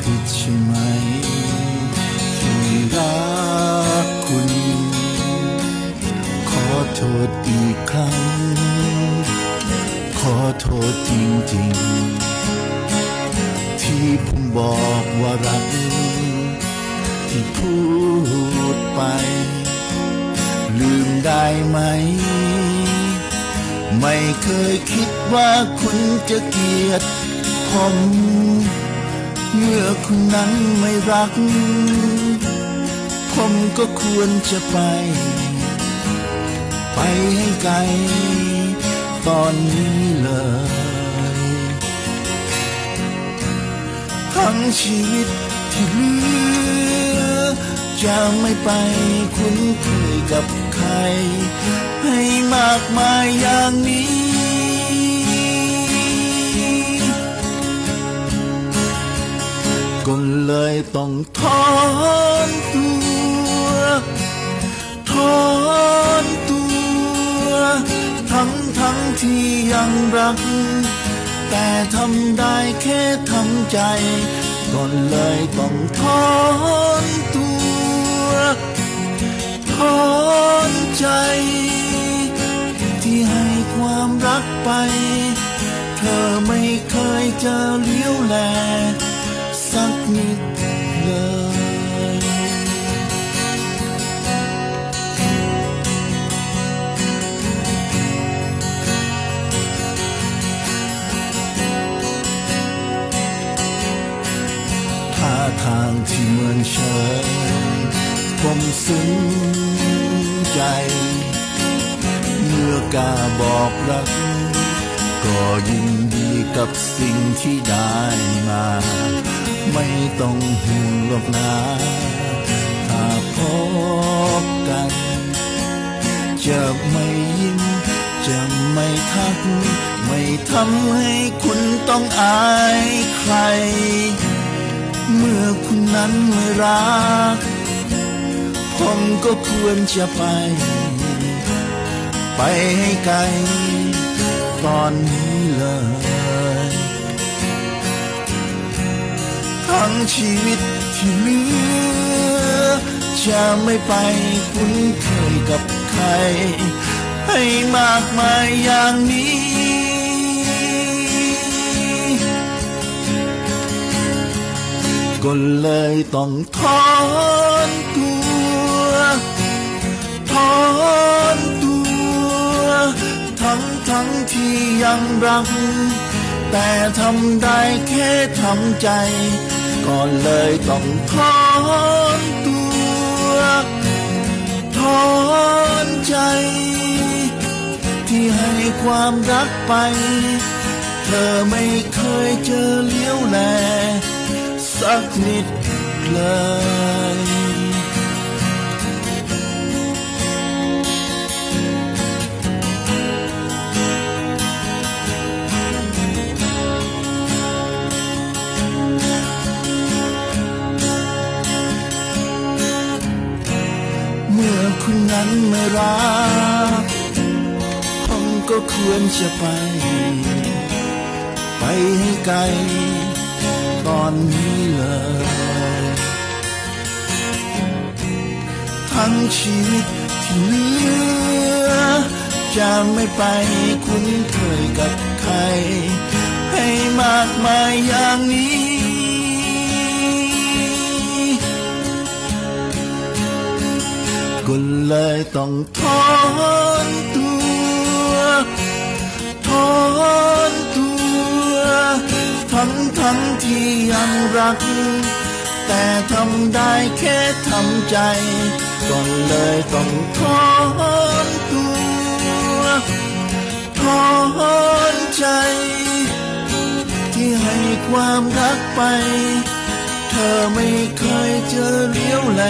ผิดใช่ไหมที่รักคุณ ขอโทษอีกครั้ง ขอโทษจริงๆ ที่ผมบอกว่ารัก ที่พูดไป ลืมได้ไหม ไม่เคยคิดว่าคุณจะเกลียดผม เมื่อคุณนั้นไม่รัก ผมก็ควรจะไป ไปให้ไกล ตอนนี้เลยทั้งชีวิตที่เหลือ จะไม่ไปคุ้นเคยกับใคร ให้มากมายอย่างนี้ ก็เลยต้องถอนตัวถอนตัว ทั้งทั้งที่ยังรัก แต่ทำได้แค่ทำใจก็เลยต้องถอนตัวถอนใจ ที่ให้ความรักไป เธอไม่เคยจะเลี้ยวแลสักนิดเลย ทาทางที่เหมือนเฉยผมซึ้งใจ เมื่อกาบอกรัก ก็ยินดีกับสิ่งที่ได้มา ไม่ต้องห่วงหรอกนะถ้าพบกัน จะไม่ยิ้มจะไม่ทัก ไม่ทำให้คุณต้องอายใคร เมื่อคุณนั้นไม่รัก ผมก็ควรจะไป ไปให้ไกลตอนนี้เลย ทั้งชีวิตที่เหลือ จะไม่ไปคุ้นเคยกับใคร ให้มากมายอย่างนี้ ก็เลยต้องถอนตัวถอนตัว ทั้งทั้งที่ยังรักแต่ทำได้แค่ทำใจ ก็เลยต้องถอนตัวถอนใจ ที่ให้ความรักไป เธอไม่เคยเจอเลี้ยวแลสักนิดเลย นั้นไม่รักผมก็ควรจะไป ไปให้ไกลตอนนี้เลย ทั้งชีวิตที่เหลือ จะไม่ไปคุ้นเคยกับใคร ให้มากมายอย่างนี้ เลยต้องถอนตัวถอนตัวทั้งทั้งที่ยังรัก แต่ทำได้แค่ทำใจก็เลยต้องถอนตัวถอนใจ ที่ให้ความรักไป เธอไม่เคยเจอเลี้ยวแล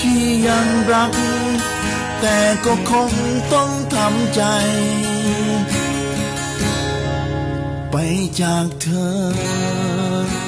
ที่ยังรัก แต่ก็คงต้องทำใจ ไปจากเธอ